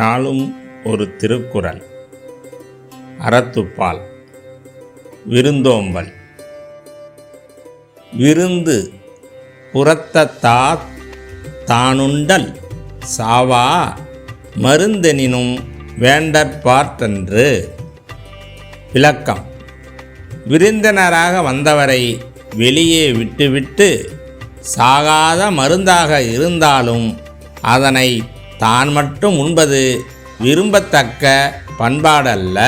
நாளும் ஒரு திருக்குறள். அறத்துப்பால். விருந்தோம்பல். விருந்து புறத்தத்தா தானுண்டல். சாவா மருந்தெனினும் வேண்டற்பார்த்தன்று விளக்கம். விருந்தினராக வந்தவரை வெளியே விட்டுவிட்டு சாகாத மருந்தாக இருந்தாலும் அதனை தான் மட்டும் உண்பது விரும்பத்தக்க பண்பாடல்ல.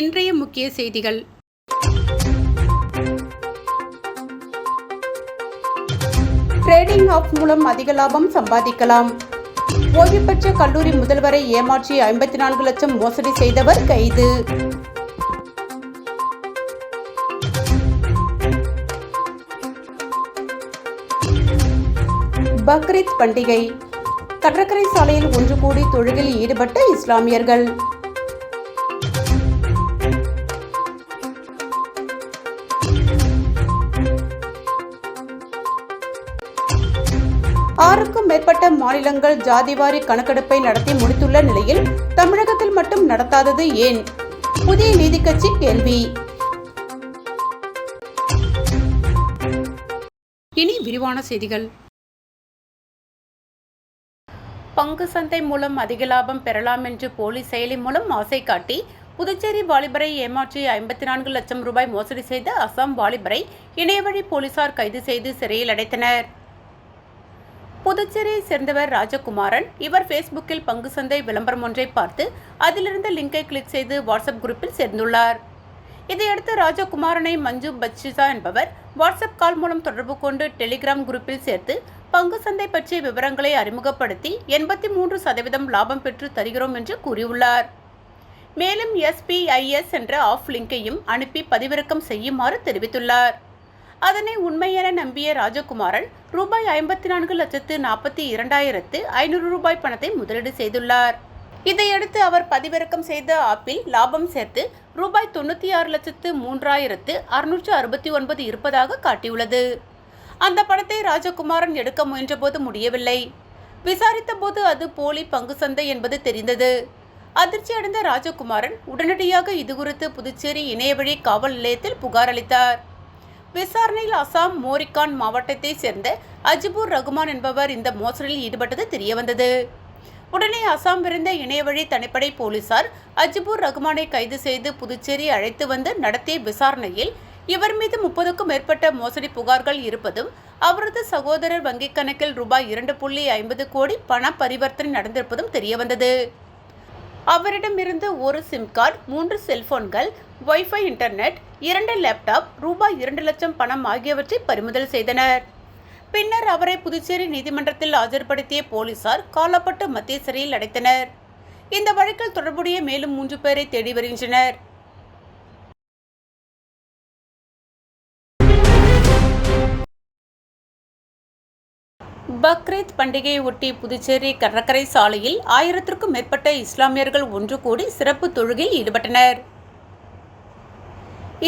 இன்றைய முக்கிய செய்திகள். ட்ரேடிங் ஆப் மூலம் அதிக லாபம் சம்பாதிக்கலாம். ஓய்வு பெற்ற கல்லூரி முதல்வரை ஏமாற்றி ஐம்பத்தி நான்கு லட்சம் மோசடி செய்தவர் கைது. பக்ரீத் பண்டிகை. கடற்கரை சாலையில் ஒன்று கூடி தொழுகில் ஈடுபட்ட இஸ்லாமியர்கள். மேற்பட்ட மாநிலங்கள் ஜாதிவாரி கணக்கெடுப்பை நடத்தி முடித்துள்ள நிலையில் தமிழகத்தில் மட்டும் நடத்தாதது ஏன்? புதிய நீதி கட்சி கேள்வி. இனி விரிவான செய்திகள். பங்கு சந்தை மூலம் அதிக லாபம் பெறலாம் என்று போலி செயலி மூலம் ஆசை காட்டி புதுச்சேரி வாலிபரை ஏமாற்றி ஐம்பத்தி நான்கு லட்சம் ரூபாய் மோசடி செய்த அசாம் வாலிபரை இணையவழி போலீசார் கைது செய்து சிறையில் அடைத்தனர். புதுச்சேரியை சேர்ந்தவர் ராஜகுமாரன் இவர் ஃபேஸ்புக்கில் பங்கு சந்தை விளம்பரம் ஒன்றை பார்த்து அதிலிருந்த லிங்கை கிளிக் செய்து வாட்ஸ்அப் குரூப்பில் சேர்ந்துள்ளார். இதையடுத்து ராஜகுமாரனை மஞ்சு பச்சிசா என்பவர் வாட்ஸ்அப் கால் மூலம் தொடர்பு கொண்டு டெலிகிராம் குரூப்பில் சேர்த்து பங்கு சந்தை பற்றிய விவரங்களை அறிமுகப்படுத்தி எண்பத்தி மூன்று சதவீதம் லாபம் பெற்று தருகிறோம் என்று கூறியுள்ளார். மேலும் எஸ்பிஐஎஸ் என்ற ஆஃப் லிங்கையும் அனுப்பி பதிவிறக்கம் செய்யுமாறு தெரிவித்துள்ளார். அதனை உண்மையென நம்பிய ராஜகுமாரன் ரூபாய் ஐம்பத்தி நான்கு லட்சத்து நாற்பத்தி இரண்டாயிரத்து ஐநூறு ரூபாய் பணத்தை முதலீடு செய்துள்ளார். இதையடுத்து அவர் பதிவிறக்கம் செய்த ஆப்பில் லாபம் சேர்த்து ரூபாய் தொண்ணூற்றி ஆறு லட்சத்து மூன்றாயிரத்து அறுநூற்று அறுபத்தி ஒன்பது இருப்பதாக காட்டியுள்ளது. அந்த பணத்தை ராஜகுமாரன் எடுக்க முயன்றபோது முடியவில்லை. விசாரித்த போது அது போலி பங்கு சந்தை என்பது தெரிந்தது. அதிர்ச்சி அடைந்த ராஜகுமாரன் உடனடியாக இதுகுறித்து புதுச்சேரி இணையவழி காவல் நிலையத்தில் புகார் அளித்தார். விசாரணையில் அசாம் மோரிகான் மாவட்டத்தை சேர்ந்த அஜிபூர் ரகுமான் என்பவர் இந்த மோசடியில் ஈடுபட்டது தெரியவந்தது. உடனே அசாம் பிறந்த இணையவழி தனிப்படை போலீசார் அஜிபூர் ரகுமானை கைது செய்து புதுச்சேரி அழைத்து வந்து நடத்திய விசாரணையில் இவர் மீது முப்பதுக்கும் மேற்பட்ட மோசடி புகார்கள் இருப்பதும் அவரது சகோதரர் வங்கிக் கணக்கில் ரூபாய் இரண்டு புள்ளி ஐம்பது கோடி பண பரிவர்த்தனை நடந்திருப்பதும் தெரியவந்தது. அவரிடமிருந்து ஒரு சிம் கார்டு மூன்று செல்போன்கள் வைஃபை இன்டர்நெட் இரண்டு லேப்டாப் ரூபாய் இரண்டு லட்சம் பணம் ஆகியவற்றை பறிமுதல் செய்தனர். பின்னர் அவரை புதுச்சேரி நீதிமன்றத்தில் ஆஜர்படுத்திய போலீசார் காலப்பட்டு மத்திய சிறையில் அடைத்தனர். இந்த வழக்கில் தொடர்புடைய மேலும் மூன்று பேரை தேடி வருகின்றனர். பக்ரீத் பண்டிகையை ஒட்டி புதுச்சேரி கடற்கரை சாலையில் ஆயிரத்திற்கும் மேற்பட்ட இஸ்லாமியர்கள் ஒன்று கூடி சிறப்பு தொழுகையில் ஈடுபட்டனர்.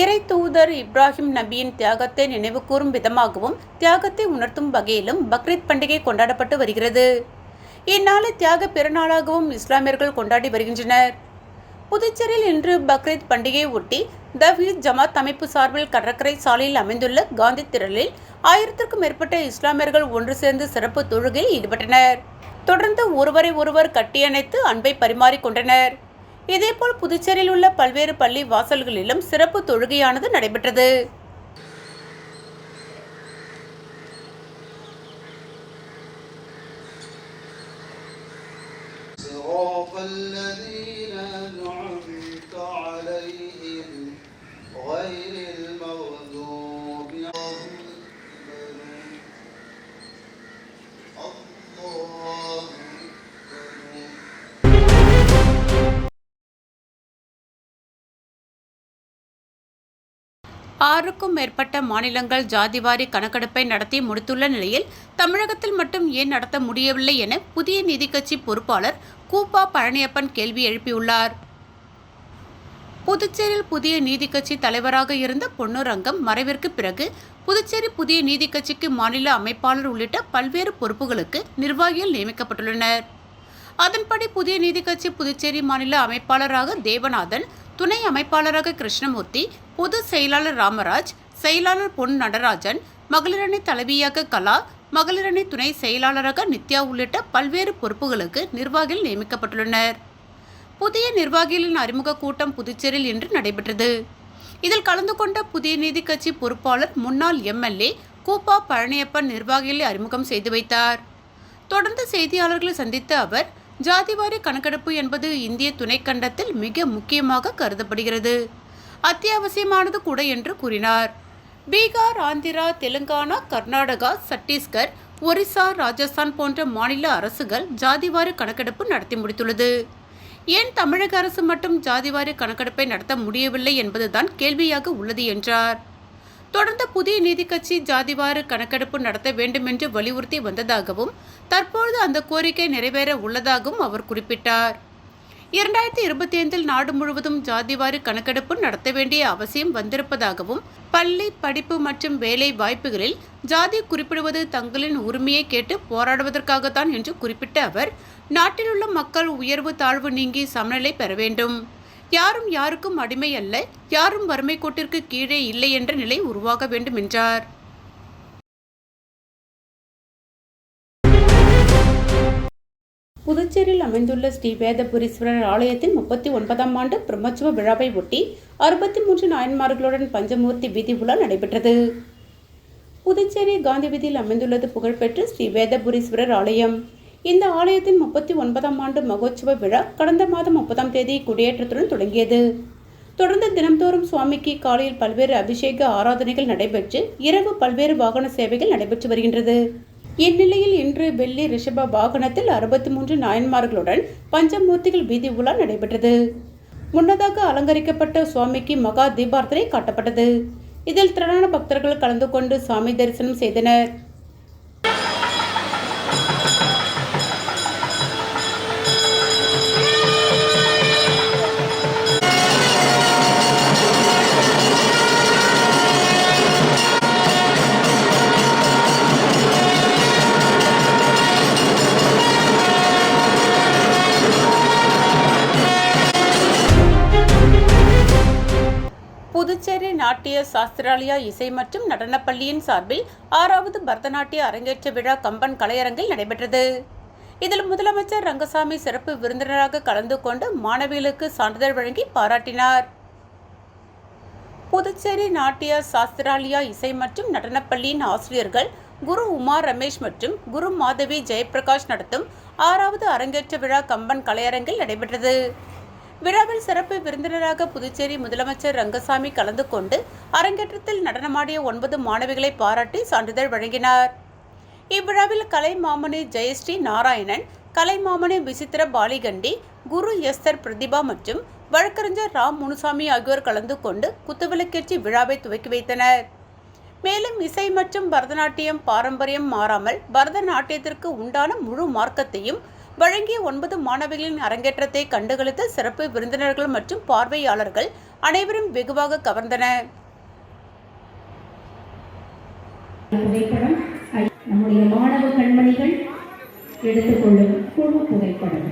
இறை தூதர் இப்ராஹிம் நபியின் தியாகத்தை நினைவுகூரும் விதமாகவும் தியாகத்தை உணர்த்தும் வகையிலும் பக்ரீத் பண்டிகை கொண்டாடப்பட்டு வருகிறது. இந்நாளை தியாக பெருநாளாகவும் இஸ்லாமியர்கள் கொண்டாடி வருகின்றனர். புதுச்சேரியில் இன்று பக்ரீத் பண்டிகையை ஒட்டி தவீத் ஜமாத் அமைப்பு சார்பில் கடற்கரை சாலையில் அமைந்துள்ள காந்தி திரளில் ஆயிரத்திற்கும் மேற்பட்ட இஸ்லாமியர்கள் ஒன்று சேர்ந்து சிறப்பு தொழுகையில் ஈடுபட்டனர் தொடர்ந்து ஒருவரை ஒருவர் கட்டியணைத்து அன்பை பரிமாறிக்கொண்டனர் இதேபோல் புதுச்சேரியில் உள்ள பல்வேறு பள்ளி வாசல்களிலும் சிறப்பு தொழுகையானது நடைபெற்றது صراط ஆறுக்கும் மேற்பட்ட மாநிலங்கள் ஜாதிவாரி கணக்கெடுப்பை நடத்தி முடித்துள்ள நிலையில் தமிழகத்தில் மட்டும் ஏன் நடத்த முடியவில்லை என புதிய நீதிக்கட்சி பொறுப்பாளர் கூப்பா பழனியப்பன் கேள்வி எழுப்பியுள்ளார். புதுச்சேரியில் புதிய நீதிக்கட்சி தலைவராக இருந்த பொன்னுரங்கம் மறைவிற்கு பிறகு புதுச்சேரி புதிய நீதிக்கட்சிக்கு மாநில அமைப்பாளர் உள்ளிட்ட பல்வேறு பொறுப்புகளுக்கு நிர்வாகிகள் நியமிக்கப்பட்டுள்ளனர். அதன்படி புதிய நீதிக்கட்சி புதுச்சேரி மாநில அமைப்பாளராக தேவநாதன் துணை அமைப்பாளராக கிருஷ்ணமூர்த்தி பொதுச் செயலாளர் ராமராஜ் செயலாளர் பொன் நடராஜன் மகளிரணி தலைவியாக கலா மகளிரணி துணை செயலாளராக நித்யா உள்ளிட்ட பல்வேறு பொறுப்புகளுக்கு நிர்வாகிகள் நியமிக்கப்பட்டுள்ளனர். புதிய நிர்வாகிகளின் அறிமுக கூட்டம் புதுச்சேரியில் இன்று நடைபெற்றது. இதில் கலந்து கொண்ட புதிய நீதி கட்சி பொறுப்பாளர் முன்னாள் எம்எல்ஏ கூப்பா பழனியப்பன் நிர்வாகிகளை அறிமுகம் செய்து வைத்தார். தொடர்ந்து செய்தியாளர்களை சந்தித்த அவர் ஜாதிவாரி கணக்கெடுப்பு என்பது இந்திய துணைக்கண்டத்தில் மிக முக்கியமாக கருதப்படுகிறது. அத்தியாவசியமானது கூட என்று கூறினார். பீகார் ஆந்திரா தெலுங்கானா கர்நாடகா சத்தீஸ்கர் ஒரிசா ராஜஸ்தான் போன்ற மாநில அரசுகள் ஜாதிவாரி கணக்கெடுப்பு நடத்தி முடித்துள்ளது. ஏன் தமிழக அரசு மட்டும் ஜாதிவாரி கணக்கெடுப்பை நடத்த முடியவில்லை என்பதுதான் கேள்வியாக உள்ளது என்றார். தொடர்ந்து புதிய நீதிக்கட்சி ஜாதிவாறு கணக்கெடுப்பு நடத்த வேண்டும் என்று வலியுறுத்தி வந்ததாகவும் தற்பொழுது அந்த கோரிக்கை நிறைவேற உள்ளதாகவும் அவர் குறிப்பிட்டார். இரண்டாயிரத்தி இருபத்தி ஐந்தில் நாடு முழுவதும் ஜாதிவாரி கணக்கெடுப்பு நடத்த வேண்டிய அவசியம் வந்திருப்பதாகவும் பள்ளி படிப்பு மற்றும் வேலை வாய்ப்புகளில் ஜாதி குறிப்பிடுவது தங்களின் உரிமையை கேட்டு போராடுவதற்காகத்தான் என்று குறிப்பிட்ட அவர் நாட்டிலுள்ள மக்கள் உயர்வு தாழ்வு நீங்கி சமநிலை பெற வேண்டும். யாரும் யாருக்கும் அடிமை அல்ல யாரும் வறுமை கோட்டிற்கு கீழே இல்லை என்ற நிலை உருவாக வேண்டும் என்றார். புதுச்சேரியில் அமைந்துள்ள ஸ்ரீ வேதபுரீஸ்வரர் ஆலயத்தின் முப்பத்தி ஒன்பதாம் ஆண்டு பிரம்மோற்சவ விழாவை ஒட்டி அறுபத்தி மூன்று நாயன்மார்களுடன் பஞ்சமூர்த்தி வீதி உலா நடைபெற்றது. புதுச்சேரி காந்தி வீதியில் அமைந்துள்ளது புகழ்பெற்ற ஸ்ரீ வேதபுரீஸ்வரர் ஆலயம். இந்த ஆலயத்தின் முப்பத்தி ஒன்பதாம் ஆண்டு மகோத்சவ விழா கடந்த மாதம் முப்பதாம் தேதி குடியேற்றத்துடன் தொடங்கியது. தொடர்ந்து தினம்தோறும் சுவாமிக்கு காலையில் பல்வேறு அபிஷேக ஆராதனைகள் நடைபெற்று இரவு பல்வேறு வாகன சேவைகள் நடைபெற்று வருகின்றது. இந்நிலையில் இன்று வெள்ளி ரிஷப வாகனத்தில் அறுபத்தி மூன்று நாயன்மார்களுடன் பஞ்சமூர்த்திகள் வீதி உலா நடைபெற்றது. முன்னதாக அலங்கரிக்கப்பட்ட சுவாமிக்கு மகா தீபார்த்தனை காட்டப்பட்டது. இதில் திரளான பக்தர்கள் கலந்து கொண்டு சாமி தரிசனம் செய்தனர். புதுச்சேரி நாட்டிய சாஸ்திராலயா இசை மற்றும் நடனப்பள்ளியின் சார்பில் ஆறாவது பரதநாட்டிய அரங்கேற்ற விழா கம்பன் கலையரங்கில் நடைபெற்றது. இதில் முதலமைச்சர் ரங்கசாமி சிறப்பு விருந்தினராக கலந்து கொண்டு மாணவிகளுக்கு சான்றிதழ் வழங்கி பாராட்டினார். புதுச்சேரி நாட்டிய சாஸ்திராலயா இசை மற்றும் நடனப்பள்ளியின் ஆசிரியர்கள் குரு உமா ரமேஷ் மற்றும் குரு மாதவி ஜெயபிரகாஷ் நடத்தும் ஆறாவது அரங்கேற்ற விழா கம்பன் கலையரங்கில் நடைபெற்றது. விழாவில் சிறப்பு விருந்தினராக புதுச்சேரி முதலமைச்சர் ரங்கசாமி கலந்து கொண்டு அரங்கேற்றத்தில் நடனமாடிய ஒன்பது மாணவிகளை பாராட்டி சான்றிதழ் வழங்கினார். இவ்விழாவில் கலைமாமணி ஜெயஸ்ரீ நாராயணன் கலை விசித்திர பாலிகண்டி குரு எஸ்தர் பிரதிபா மற்றும் வழக்கறிஞர் ராம் முனுசாமி ஆகியோர் கலந்து கொண்டு குத்துவிளக்கேற்றி விழாவை துவக்கி வைத்தனர். மேலும் இசை மற்றும் பரதநாட்டியம் பாரம்பரியம் மாறாமல் பரதநாட்டியத்திற்கு உண்டான முழு மார்க்கத்தையும் வழங்கிய ஒன்பது மாணவிகளின் அரங்கேற்றத்தை கண்டுகளித்த சிறப்பு விருந்தினர்கள் மற்றும் பார்வையாளர்கள் அனைவரும் வெகுவாக கவர்ந்தனர். நம்முடைய மாணவ கண்மணிகள் எடுத்துக்கொள்ளும் குழு புகைப்படம்.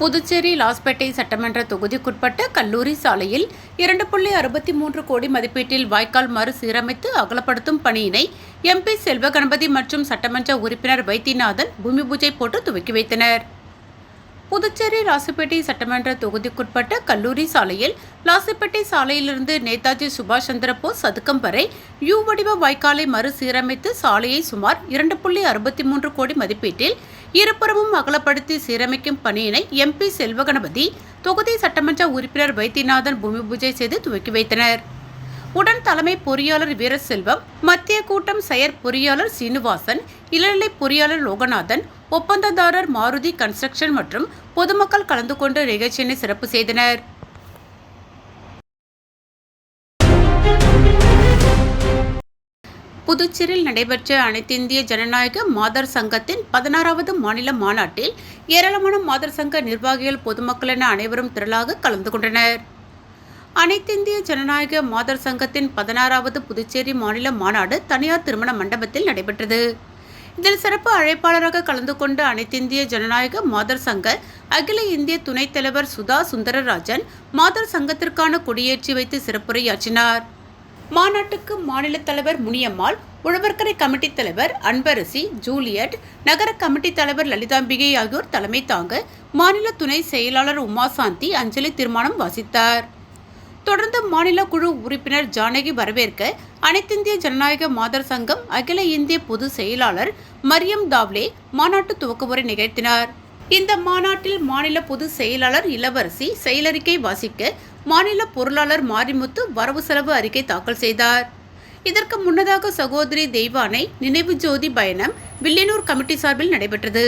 புதுச்சேரி லாஸ்பேட்டை சட்டமன்ற தொகுதிக்குட்பட்ட கல்லூரி சாலையில் இரண்டு புள்ளி அறுபத்தி மூன்று கோடி மதிப்பீட்டில் வாய்க்கால் மறுசீரமைத்து அகலப்படுத்தும் பணியினை எம்பி செல்வ கணபதி மற்றும் சட்டமன்ற உறுப்பினர் வைத்தியநாதன் பூமி பூஜை போட்டு துவக்கி வைத்தனர். புதுச்சேரி ராசிப்பேட்டை சட்டமன்ற தொகுதிக்குட்பட்ட கல்லூரி சாலையில் லாசிப்பேட்டை சாலையிலிருந்து நேதாஜி சுபாஷ் சந்திர போஸ் சதுக்கம் வரை யூ வடிவ வாய்க்காலை மறுசீரமைத்து சாலையை சுமார் இரண்டு புள்ளி அறுபத்தி மூன்று கோடி மதிப்பீட்டில் இருபுறமும் அகலப்படுத்தி சீரமைக்கும் பணியினை எம்பி செல்வகணபதி தொகுதி சட்டமன்ற உறுப்பினர் வைத்தியநாதன் பூமி பூஜை செய்து துவக்கி வைத்தனர். உடன் தலைமை பொறியாளர் வீரசெல்வம் மத்திய கூட்டம் செயற் பொறியாளர் சீனிவாசன் இளநிலை பொறியாளர் லோகநாதன் ஒப்பந்ததாரர் மாருதி கன்ஸ்ட்ரக்ஷன் மற்றும் பொதுமக்கள் கலந்து கொண்டு நிகழ்ச்சியினை சிறப்பு செய்தனர். புதுச்சேரியில் நடைபெற்ற அனைத்திந்திய ஜனநாயக மாதர் சங்கத்தின் பதினாறாவது மாநில மாநாட்டில் ஏராளமான மாதர் சங்க நிர்வாகிகள் பொதுமக்கள் என அனைவரும் திரளாக கலந்து கொண்டனர். அனைத்திந்திய ஜனநாயக மாதர் சங்கத்தின் பதினாறாவது புதுச்சேரி மாநில மாநாடு தனியார் திருமண மண்டபத்தில் நடைபெற்றது. இதில் சிறப்பு அழைப்பாளராக கலந்து கொண்ட அனைத்திந்திய ஜனநாயக மாதர் சங்க அகில இந்திய துணைத் தலைவர் சுதா சுந்தரராஜன் மாதர் சங்கத்திற்கான கொடியேற்றி வைத்து சிறப்புரையாற்றினார். மாநாட்டுக்கு மாநில தலைவர் முனியம்மாள் உழவர்கரை கமிட்டி தலைவர் அன்பரசி ஜூலியட் நகர கமிட்டி தலைவர் லலிதாம்பிகை ஆகியோர் தலைமை தாங்க மாநில துணை செயலாளர் உமாசாந்தி அஞ்சலி தீர்மானம் வாசித்தார். தொடர்ந்து மாநில குழு உறுப்பினர் ஜானகி வரவேற்க அனைத்திந்திய ஜனநாயக மாதர் சங்கம் அகில இந்திய பொது செயலாளர் மரியம் தாவ்லே மாநாட்டு துவக்க உரை நிகழ்த்தினார். இந்த மாநாட்டில் மாநில பொதுச் செயலாளர் இளவரசி செயலறிக்கை வாசிக்க மாநில பொருளாளர் மாரிமுத்து வரவு செலவு அறிக்கை தாக்கல் செய்தார். இதற்கு முன்னதாக சகோதரி தெய்வானை நினைவு ஜோதி பயணம் வில்லியனூர் கமிட்டி சார்பில் நடைபெற்றது.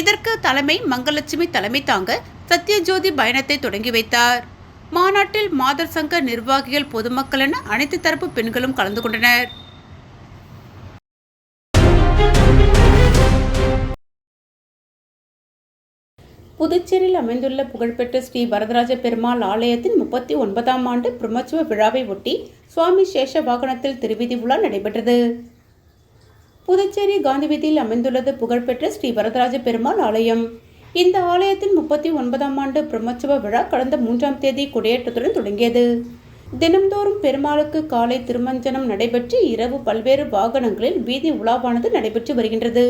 இதற்கு தலைமை மங்கலட்சுமி தலைமை தாங்க சத்யஜோதி பயணத்தை தொடங்கி வைத்தார். மாநாட்டில் மாதர் சங்க நிர்வாகிகள் பொதுமக்கள் என அனைத்து தரப்பு பெண்களும் கலந்து கொண்டனர். புதுச்சேரியில் அமைந்துள்ள புகழ்பெற்ற ஸ்ரீ வரதராஜ பெருமாள் ஆலயத்தின் முப்பத்தி ஒன்பதாம் ஆண்டு பிரம்மச்சுவ விழாவை ஒட்டி சுவாமி சேஷ வாகனத்தில் திருவிதி விழா நடைபெற்றது. புதுச்சேரி காந்தி வீதியில் அமைந்துள்ளது புகழ்பெற்ற ஸ்ரீ வரதராஜ பெருமாள் ஆலயம். இந்த ஆலயத்தின் முப்பத்தி ஒன்பதாம் ஆண்டு பிரம்மச்சுவ விழா கடந்த மூன்றாம் தேதி கொடியேற்றத்துடன் தொடங்கியது. தினம்தோறும் பெருமாளுக்கு காலை திருமஞ்சனம் நடைபெற்று இரவு பல்வேறு வாகனங்களில் வீதி உலாவானது நடைபெற்று வருகின்றது.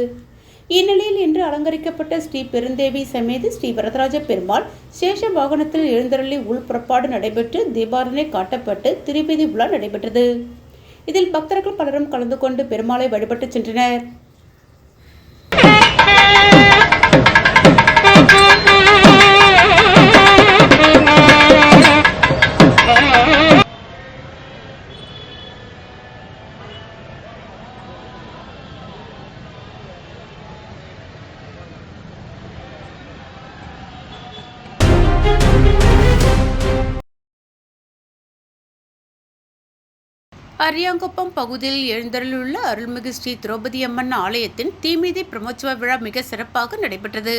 இந்நிலையில் இன்று அலங்கரிக்கப்பட்ட ஸ்ரீ பெருந்தேவி சமேத ஸ்ரீ வரதராஜ பெருமாள் சேஷ வாகனத்தில் எழுந்தருளி உள்புறப்பாடு நடைபெற்று தீபாரணை காட்டப்பட்டு திருப்பதி விழா நடைபெற்றது. இதில் பக்தர்கள் பலரும் கலந்து கொண்டு பெருமாளை வழிபட்டு சென்றனர். அரியாங்குப்பம் பகுதியில் எழுந்தருளுள்ள அருள்மிகு ஸ்ரீ திரௌபதி அம்மன் ஆலயத்தின் தீமிதி பிரமோற்சவ விழா மிக சிறப்பாக நடைபெற்றது.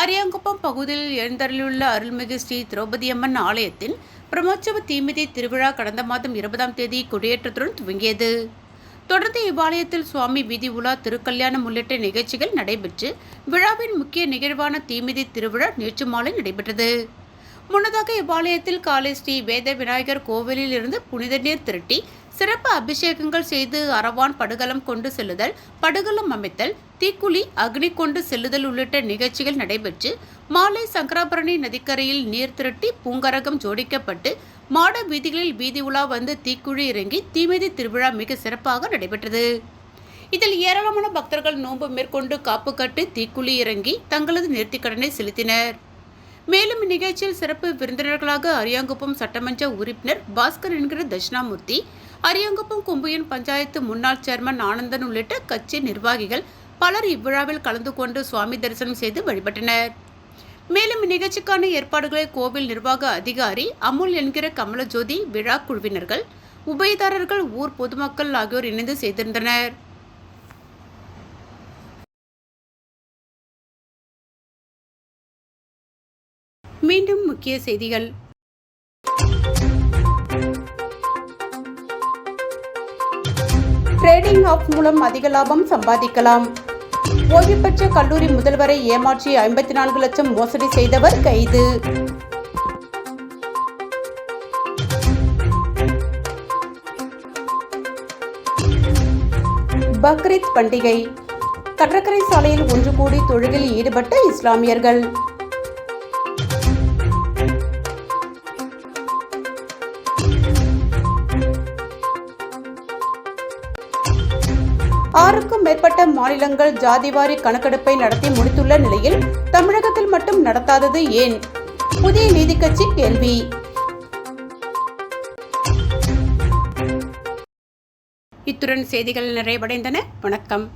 அரியாங்குப்பம் பகுதியில் எழுந்தருளுள்ள அருள்மிகு ஸ்ரீ திரௌபதி அம்மன் ஆலயத்தின் பிரமோற்சவ தீமிதி திருவிழா கடந்த மாதம் இருபதாம் தேதி கொடியேற்றத்துடன் துவங்கியது. தொடர்ந்து இவ்வாலயத்தில் சுவாமி வீதி உலா திருக்கல்யாணம் உள்ளிட்ட நிகழ்ச்சிகள் நடைபெற்று விழாவின் முக்கிய நிகழ்வான தீமிதி திருவிழா நேற்று மாலை நடைபெற்றது. முன்னதாக இவ்வாலயத்தில் காலை ஸ்ரீ வேத விநாயகர் கோவிலில் இருந்து புனித நீர் திரட்டி சிறப்பு அபிஷேகங்கள் செய்து அரவான் படுகலம் கொண்டு செல்லுதல் படுகலம் அமைத்தல் தீக்குழி அக்னி கொண்டு செல்லுதல் உள்ளிட்ட நிகழ்ச்சிகள் நடைபெற்று மாலை சங்கராபரணி நதிக்கரையில் நீர் திரட்டி பூங்கரகம் ஜோடிக்கப்பட்டு மாட வீதிகளில் வீதி உலா வந்து தீக்குழி இறங்கி தீமிதி திருவிழா மிக சிறப்பாக நடைபெற்றது. இதில் ஏராளமான பக்தர்கள் நோன்பு மேற்கொண்டு காப்பு கட்டு தீக்குழி இறங்கி தங்களது நேர்த்திக்கடனை செலுத்தினர். மேலும் இந்நிகழ்ச்சியில் சிறப்பு விருந்தினர்களாக அரியாங்குப்பம் சட்டமன்ற உறுப்பினர் பாஸ்கர் என்கிற தட்சிணாமூர்த்தி அரியாங்குப்பம் கொம்புயன் பஞ்சாயத்து முன்னாள் சேர்மன் ஆனந்தன் உள்ளிட்ட கட்சி நிர்வாகிகள் பலர் இவ்விழாவில் கலந்து கொண்டு சுவாமி தரிசனம் செய்து வழிபட்டனர். மேலும் இந்நிகழ்ச்சிக்கான ஏற்பாடுகளை கோவில் நிர்வாக அதிகாரி அமுல் என்கிற கமலஜோதி விழா குழுவினர்கள் உபயதாரர்கள் ஊர் பொதுமக்கள் ஆகியோர் இணைந்து செய்திருந்தனர். மீண்டும் முக்கிய செய்திகள். ட்ரேடிங் ஆப் மூலம் அதிக லாபம் சம்பாதிக்கலாம். ஓய்வு பெற்ற கல்லூரி முதல்வரை ஏமாற்றி ஐம்பத்தி நான்கு லட்சம் மோசடி செய்தவர் கைது. பக்ரீத் பண்டிகை. கடற்கரை சாலையில் ஒன்று கூடி தொழுகில் ஈடுபட்ட இஸ்லாமியர்கள். ஆறுக்கும் மேற்பட்ட மாநிலங்கள் ஜாதிவாரி கணக்கெடுப்பை நடத்தி முடித்துள்ள நிலையில் தமிழகத்தில் மட்டும் நடத்தாதது ஏன்? புதிய நீதி கட்சி கேள்வி. இத்துடன் செய்திகள் நிறைவடைந்தன. வணக்கம்.